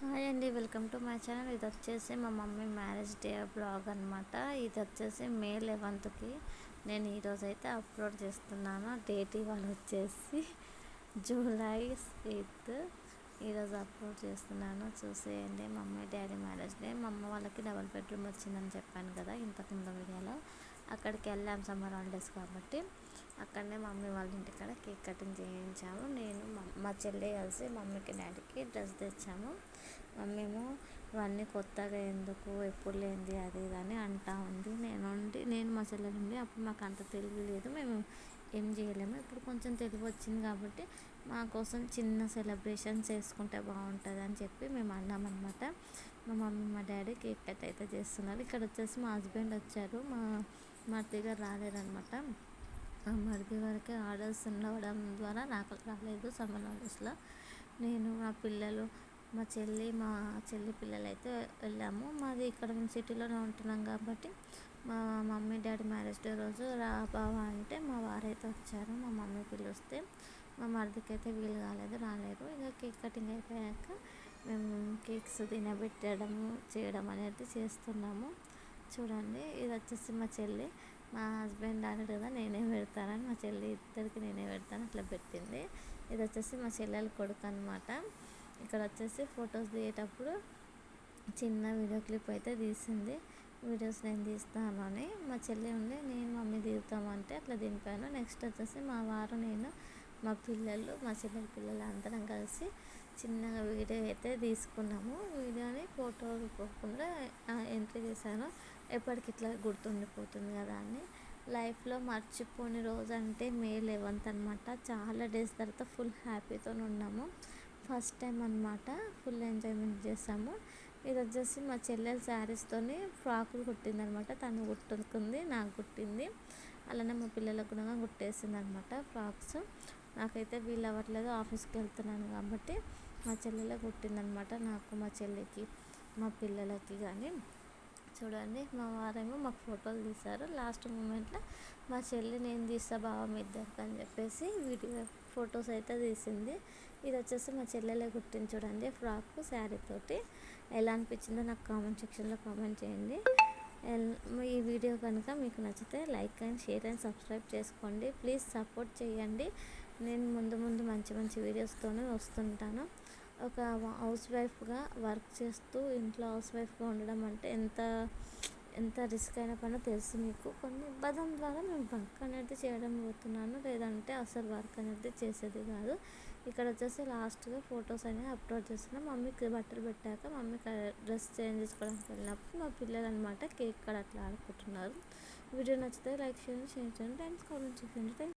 Hi అండి welcome to my channel. ఇది వచ్చేసి మా మమ్మీ మ్యారేజ్ డే బ్లాగ్ అనమాట ఇది వచ్చేసి మే లెవెన్త్కి నేను ఈరోజు అయితే అప్లోడ్ చేస్తున్నాను. డేట్ ఇవాళ వచ్చేసి జూలై ఎయిత్. ఈరోజు అప్లోడ్ చేస్తున్నాను. చూసేయండి మమ్మీ డాడీ మ్యారేజ్ డే. మా అమ్మ వాళ్ళకి డబల్ బెడ్రూమ్ వచ్చిందని చెప్పాను కదా ఇంతకుముందు వీడియోలో. అక్కడికి వెళ్ళాం సమ్మర్ హాలిడేస్ కాబట్టి అక్కడనే మమ్మీ వాళ్ళ ఇంటికాడ కేక్ కటింగ్ చేయించాము. నేను మా చెల్లి కలిసి మమ్మీకి డాడీకి డ్రెస్ తెచ్చాము. మేము ఇవన్నీ కొత్తగా ఎందుకు? ఎప్పుడు లేనిది అది ఇది అని అంటా ఉంది. నేను ఉండి నేను మా చెల్లెలు ఉండి అప్పుడు మాకు అంత తెలివి లేదు. మేము ఏం చేయలేము. ఇప్పుడు కొంచెం తెలివి వచ్చింది కాబట్టి మా కోసం చిన్న సెలబ్రేషన్ చేసుకుంటే బాగుంటుంది అని చెప్పి మేము అన్నామన్నమాట మా మమ్మీ మా డాడీ కేక్ కట్ అయితే చేస్తున్నారు. ఇక్కడ వచ్చేసి మా హస్బెండ్ వచ్చారు. మా మరిది గారు రాలేదనమాట ఆ మరిది గారికి ఆర్డర్స్ ఉండవడం ద్వారా నాకు రాలేదు సమ్మర్ హాలిడేస్లో. నేను మా పిల్లలు మా చెల్లి మా చెల్లి పిల్లలు అయితే వెళ్ళాము. మాది ఇక్కడ మేము సిటీలోనే ఉంటున్నాం కాబట్టి మా మమ్మీ డాడీ మ్యారేజ్ డే రోజు రా బావా అంటే మా వారైతే వచ్చారు. మా మమ్మీ పిలిస్తే మా మరిదికి అయితే వీలు కాలేదు రాలేదు. ఇక కేక్ కటింగ్ అయిపోయాక మేము కేక్స్ తినబెట్టడము చేయడం అనేది చేస్తున్నాము. చూడండి ఇది వచ్చేసి మా చెల్లి. మా హస్బెండ్ అన్నాడు కదా నేనే పెడతానని మా చెల్లి ఇద్దరికి నేనే పెడతాను అట్లా పెట్టింది. ఇది వచ్చేసి మా చెల్లెల కొడుకు అనమాట ఇక్కడ వచ్చేసి ఫొటోస్ దిగేటప్పుడు చిన్న వీడియో క్లిప్ అయితే తీసింది. వీడియోస్ నేను తీస్తాను అని. మా చెల్లి ఉండి నేను మమ్మీ దిగుతామంటే అట్లా దింపాను. నెక్స్ట్ వచ్చేసి మా వారు నేను మా పిల్లలు మా చెల్లెల పిల్లలు అందరం కలిసి చిన్నగా వీడియో అయితే తీసుకున్నాము. వీడియోని ఫోటో పోకుండా ఎంట్రీ చేశాను. ఎప్పటికి ఇట్లా గుర్తుండిపోతుంది కదా అని. లైఫ్లో మర్చిపోని రోజు అంటే మే లెవెన్త్ అనమాట చాలా డేస్ తర్వాత ఫుల్ హ్యాపీతో ఉన్నాము. ఫస్ట్ టైం అనమాట ఫుల్ ఎంజాయ్మెంట్ చేసాము ఇది వచ్చేసి మా చెల్లెల శారీస్తోని ఫ్రాకులు కుట్టింది అనమాట తను కుట్టుకుంది నాకు కుట్టింది. అలానే మా పిల్లలకు కూడా కుట్టేసింది అనమాట ఫ్రాక్స్. నాకైతే వీలు అవ్వట్లేదు ఆఫీస్కి వెళ్తున్నాను కాబట్టి మా చెల్లెలే కుట్టిందనమాట నాకు మా చెల్లికి. మా పిల్లలకి కానీ. చూడండి మా వారేమో మాకు ఫోటోలు తీశారు. లాస్ట్ మూమెంట్లో మా చెల్లి నేను తీస్తా బావ మీ ఇద్దరికి అని చెప్పేసి వీడియో ఫొటోస్ అయితే తీసింది. ఇది వచ్చేసి మా చెల్లెలే కుట్టింది చూడండి ఫ్రాక్ శారీ తోటి. ఎలా అనిపించిందో నాకు కామెంట్ సెక్షన్లో కామెంట్ చేయండి. ఈ వీడియో కనుక మీకు నచ్చితే like and share and subscribe చేసుకోండి. ప్లీజ్ సపోర్ట్ చేయండి. నేను ముందు ముందు మంచి మంచి వీడియోస్తోనే వస్తుంటాను. ఒక హౌస్ వైఫ్గా వర్క్ చేస్తూ ఇంట్లో హౌస్ వైఫ్గా ఉండడం అంటే ఎంత ఎంత రిస్క్ అయిన పనో తెలుసు మీకు. కొన్ని ఇబ్బందుల ద్వారా మేము వర్క్ అనేది చేయడం పోతున్నాను. లేదంటే అసలు వర్క్ అనేది చేసేది కాదు. ఇక్కడ వచ్చేసి లాస్ట్గా ఫొటోస్ అనేవి అప్లోడ్ చేస్తున్నాం. మమ్మీకి బట్టలు పెట్టాక మమ్మీకి డ్రెస్ చేంజ్ చేసుకోవడానికి వెళ్ళినప్పుడు మా పిల్లలు అనమాట కేక్ కూడా అట్లా ఆడుకుంటున్నారు. వీడియో నచ్చితే లైక్ చేయండి షేర్ చేయండి. థ్యాంక్స్ కామెంట్ చేయండి